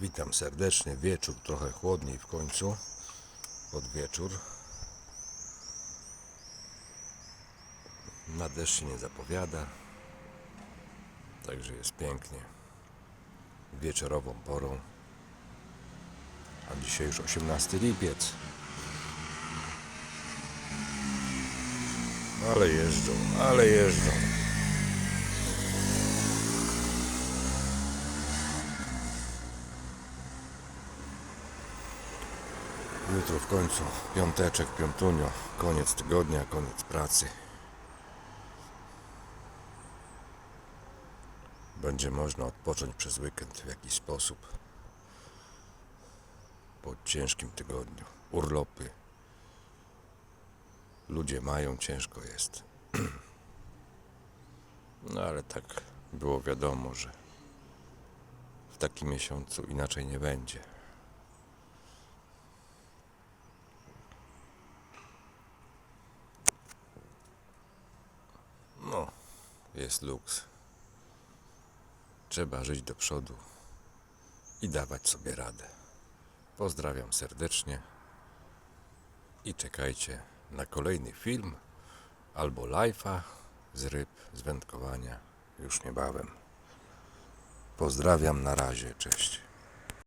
Witam serdecznie. Wieczór trochę chłodniej w końcu. Pod wieczór. Na deszcz się nie zapowiada. Także jest pięknie. Wieczorową porą. A dzisiaj już 18 lipiec. Ale jeżdżą, ale jeżdżą. Jutro w końcu piąteczek, piątunio, koniec tygodnia, koniec pracy. Będzie można odpocząć przez weekend w jakiś sposób. Po ciężkim tygodniu. Urlopy. Ludzie mają, ciężko jest. No ale tak było wiadomo, że w takim miesiącu inaczej nie będzie. No, jest luks. Trzeba żyć do przodu i dawać sobie radę. Pozdrawiam serdecznie i czekajcie na kolejny film albo live'a z ryb, z wędkowania już niebawem. Pozdrawiam, na razie, cześć.